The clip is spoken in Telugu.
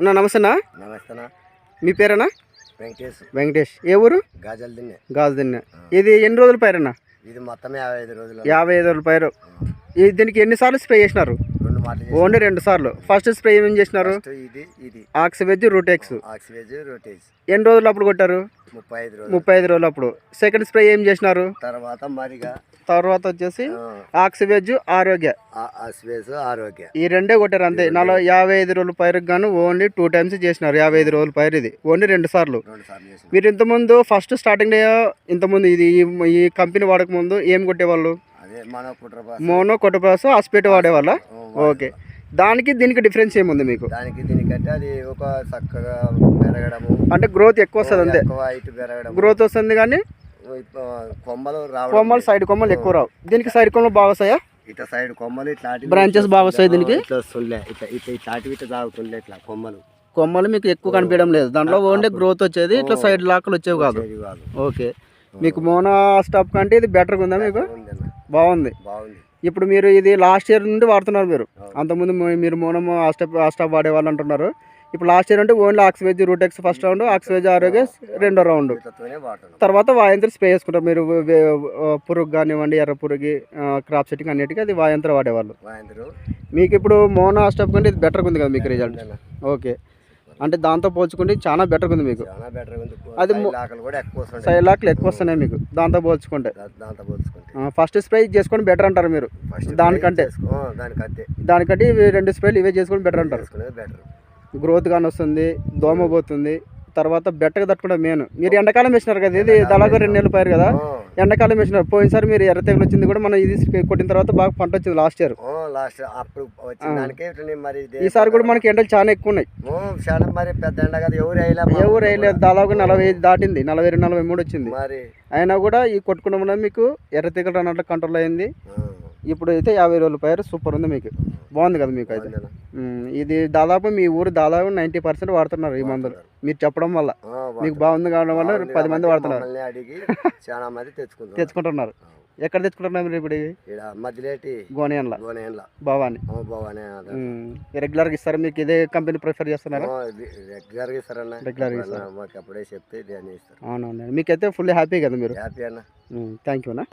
అన్నా నమస్తే అన్నా నమస్తేనా? మీ పేరేనా? వెంకటేష్. వెంకటేష్. ఏ ఊరు? గాజల్ దిన్నే. గాజు దిన్న. ఇది ఎన్ని రోజుల పైరన్నా? ఇది మొత్తం యాభై ఐదు రోజులు. యాభై ఐదు రోజుల పైరు. ఈ దీనికి ఎన్నిసార్లు స్ప్రే చేసినారు? మాటలు ఓన్లీ రెండు సార్లు. ఫస్ట్ స్ప్రే ఏం చేసినారు? ఫస్ట్ ఇది ఇది. ఆక్సివెజ్ రూటెక్స్ ఆక్సివేజ్ రోటేజ్ ఎన్ని రోజులు అప్పుడు కొట్టారు? ముప్పై ఐదు రోజులు. ముప్పై ఐదు రోజులు అప్పుడు. సెకండ్ స్ప్రే ఏం చేసినారు? తర్వాత మరిగా తర్వాత వచ్చేసి ఆక్సివెజ్ ఆరోగ్య ఆక్సివేజ్ ఆరోగ్య ఈ రెండే కొట్టారు అంతే. నలభై యాభై ఐదు రోజుల పైరుకి గాను ఓన్లీ టూ టైమ్స్ చేసినారు. యాభై ఐదు రోజుల పైరు ఇది. ఓన్లీ రెండు సార్లు. మీరు ఇంతకుముందు ఫస్ట్ స్టార్టింగ్ డే ఇంతకుముందు ఇది ఈ- కంపెనీ వాడక ముందు ఏం కొట్టేవాళ్ళు? మన కొట్టప్రాస్ హాస్పిట వాడేవాళ్ళ? ఓకే. దానికి దీనికి డిఫరెన్స్ ఏముంది మీకు? దానికి దీనికంటే అది ఒక చక్కగా పెరగడము. అంటే గ్రోత్ ఎక్కువ వస్తుంది అంతే. హైట్ పెరగడం గ్రోత్ వస్తుంది కానీ కొమ్మలు రావడం కొమ్మలు సైడ్ కొమ్మలు ఎక్కువ రావు. దీనికి సైడ్ కొమ్మలు బాగా వస్తాయా? ఇట్లా సైడ్ కొమ్మలు ఇట్లా Branches బాగా వస్తాయి దీనికి? ఇట్లా వస్తుండే. ఇట్లా ఇట్లా ఇట్లాంటివి ఇట్లా తాగుతుండే ఇట్లా కొమ్మలు. కొమ్మలు మీకు ఎక్కువ కనిపించడం లేదు. దాంట్లో ఓన్లీ గ్రోత్ వచ్చేది. ఇట్లా సైడ్ లాక్లు వచ్చేవి కాదు. ఓకే. మీకు మోనో స్టాప్ కంటే ఇది బెటర్గా ఉందా మీకు. బాగుంది. బాగుంది. ఇప్పుడు మీరు ఇది లాస్ట్ ఇయర్ నుండి వాడుతున్నారు మీరు. అంతకుముందు మీరు మోనో ఆ స్టాప్ ఆ స్టాప్ వాడేవాళ్ళు అంటున్నారు. ఇప్పుడు లాస్ట్ ఇయర్ అంటే ఓన్లీ ఆక్సివేజ్ రూటెక్స్ ఫస్ట్ రౌండ్ ఆక్సివేజ్ ఆరోగ్య రెండో రౌండ్. తర్వాత వాయంత్ర స్ప్రే చేసుకుంటారు. మీరు పురుగు కానివ్వండి ఎర్ర పురుగు క్రాప్ సెట్టింగ్ అన్నిటికీ అది వాయంత్ర వాడేవాళ్ళు. మీకు ఇప్పుడు మోనో స్టాప్ కంటే ఇది బెటర్గా ఉంది కదా మీకు రిజల్ట్ ఓకే. అంటే దాంతో పోల్చుకుంటే చాలా బెటర్గా ఉంది మీకు. చాలా బెటర్ ఉంది. అది అది ము- లాకలు కూడా ఎక్కువ వస్తుంటాయి సైడ్ లాక్లు ఎక్కువ వస్తున్నాయి మీకు దాంతో పోల్చుకుంటే. దా- దాంతో పోల్చుకుంటే. ఫస్ట్ స్ప్రే చేసుకొని బెటర్ అంటారు మీరు. ఫస్ట్ దానికంటే? చేసుకో దానికంటే దానికంటే ఇవి రెండు స్ప్రేలు ఇవే చేసుకొని బెటర్ అంటారు. చేసుకునేది బెటర్ గ్రోత్ కానీ వస్తుంది దోమ పోతుంది. తర్వాత బెట్టగా తట్టుకుంటే మెయిన్. మీరు ఎండాకాలం వేసినారు కదా ఇది దాదాపు రెండు నెలలు పోయారు కదా ఎండాకాలం వేసినారు. పోయినసారి మీరు ఎర్ర తెగులు వచ్చింది కూడా మనం ఇది కొట్టిన తర్వాత బాగా పంట వచ్చింది లాస్ట్ ఇయర్ లాస్ట్ అప్పుడు వచ్చిన మరి ఈసారి కూడా మనకి ఎండలు చాలా ఎక్కువ ఉన్నాయి. ఓ, చాలా మరి పెద్ద ఎండ కదా. ఎవరు ఎవరు వేయలేదు. దాదాపు నలభై ఐదు దాటింది. నలభై రెండు నలభై మూడు వచ్చింది. అయినా కూడా ఈ కొట్టుకున్న వల్ల మీకు ఎర్ర తెగులు రానట్లు కంట్రోల్ అయింది. ఇప్పుడు అయితే యాభై రోజుల పైరు సూపర్ ఉంది మీకు. బాగుంది కదా మీకు అయితే. ఇది దాదాపు మీ ఊరు దాదాపు నైంటీ పర్సెంట్ వాడుతున్నారు ఈ మందులు. మీరు చెప్పడం వల్ల. మీకు. బాగుంది కావడం వల్ల పది మంది వాడుతున్నారు. చాలా మంది తెచ్చుకుంటారు తెచ్చుకుంటున్నారు. ఎక్కడ తెచ్చుకుంటున్నారు మీరు ఇప్పుడు మధ్యలేటి గోనియన్ల గోనేన్ల భవాని. బాగానే రెగ్యులర్గా ఇస్తారు? మీకు ఇదే కంపెనీ ప్రిఫర్ చేస్తున్నారా? రెగ్యులర్గా ఇస్తారన్న. Regular గా ఎప్పుడన్నా మాకు అప్పుడే చెప్తే ఇస్తారు. అవునవును మీకైతే ఫుల్ హ్యాపీ కదా మీరు? హ్యాపీ అన్న. థ్యాంక్ యూ అన్న.